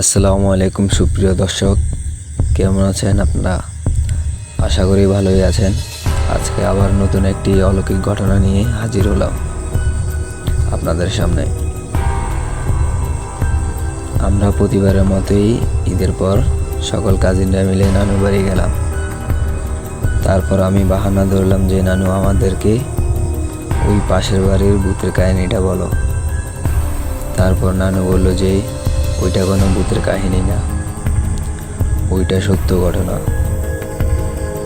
আসসালামু আলাইকুম, সুপ্রিয় দর্শক। কেমন আছেন আপনারা? আশা করি ভালোই আছেন। আজকে আবার নতুন একটি অলৌকিক ঘটনা নিয়ে হাজির হলাম আপনাদের সামনে। আমরা প্রতিবারের মতোই ঈদের পর সকল কাজিনরা মিলে নানু বাড়ি গেলাম। তারপর আমি বাহানা ধরলাম যে, নানু, আমাদেরকে ওই পাশের বাড়ির ভূতের কাহিনীটা বলো। তারপর নানু বলল যে ওইটা কোনো ভূতের কাহিনী না। ওইটা সত্য ঘটনা।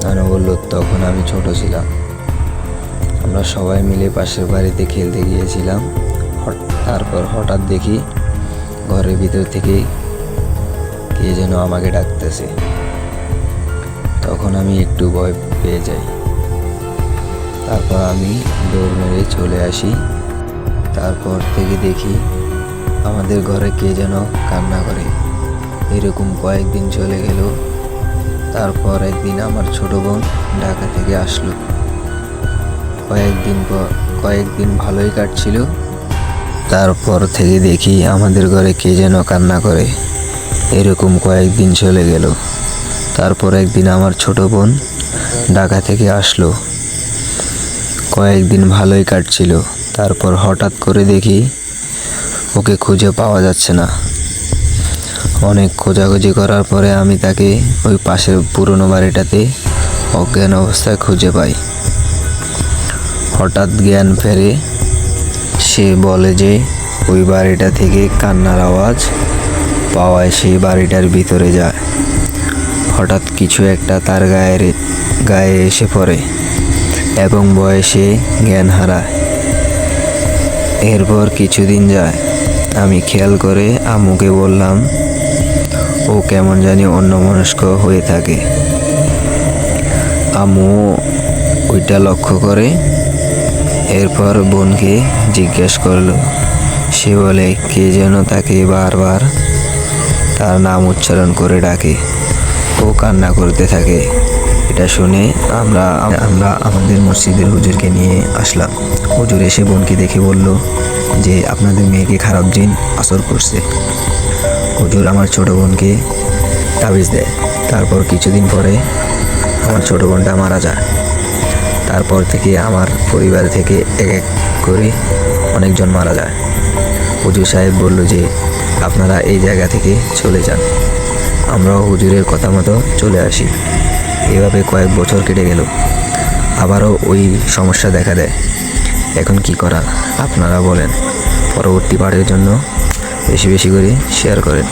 নানু বলল তখন আমি ছোট ছিলাম। আমরা সবাই মিলে পাশের বাড়িতে খেলতে গিয়েছিলাম। তারপর হঠাৎ দেখি ঘরের ভিতর থেকে কে যেন আমাকে ডাকতেছে। তখন আমি একটু ভয় পেয়ে যাই। তারপর আমি দৌড় মেরে চলে আসি। তারপর থেকে দেখি আমাদের ঘরে কে যেন কান্না করে। এরকম কয়েকদিন চলে গেল। তারপর একদিন আমার ছোট বোন ঢাকা থেকে আসলো। কয়েকদিন পর, কয়েকদিন ভালোই কাটছিল। তারপর থেকে দেখি আমাদের ঘরে কে যেন কান্না করে। এরকম কয়েকদিন চলে গেল। তারপর একদিন আমার ছোট বোন ঢাকা থেকে আসলো। কয়েকদিন ভালোই কাটছিল। তারপর হঠাৎ করে দেখি ওকে খুঁজে পাওয়া যাচ্ছে না। অনেক খোঁজাখুঁজি করার পরে আমি তাকে ওই পাশের পুরনো বাড়িটাতে অজ্ঞান অবস্থায় খুঁজে পাই। হঠাৎ জ্ঞান ফেরে সে বলে যে, ওই বাড়িটা থেকে কান্নার আওয়াজ পাওয়ায় সেই বাড়িটার ভিতরে যায়। হঠাৎ কিছু একটা তার গায়ের গায়ে এসে পড়ে এবং বয়সে জ্ঞান হারায়। এরপর কিছুদিন যায়। আমি খেয়াল করে আম্মুকে বললাম, ও কেমন জানি অন্যমনস্ক হয়ে থাকে। আম্মু ওইটা লক্ষ্য করে এরপর বোনকে জিজ্ঞেস করল, সে বলে, কে যেন তাকে বারবার তার নাম উচ্চারণ করে ডাকে। ও কান্না করতে থাকে। এটা শুনে আমরা আমরা আমাদের মসজিদের হুজুরকে নিয়ে আসলাম। হুজুর এসে বোনকে দেখে বলল যে, আপনাদের মেয়েকে খারাপ জিন আসর করছে। হুজুর আমার ছোট বোনকে তাবিজ দেয়। তারপর কিছুদিন পরে আমার ছোট বোনটা মারা যায়। তারপর থেকে আমার পরিবার থেকে এক এক করে অনেকজন মারা যায়। হুজুর সাহেব বলল যে, আপনারা এই জায়গা থেকে চলে যান। আমরাও হুজুরের কথা মতো চলে আসি। এভাবে কয়েক বছর কেটে গেল। আবারও ওই সমস্যা দেখা দেয়। এখন কি করা, আপনারা বলেন। পরবর্তী পাঠের জন্য বেশি বেশি করে শেয়ার করেন।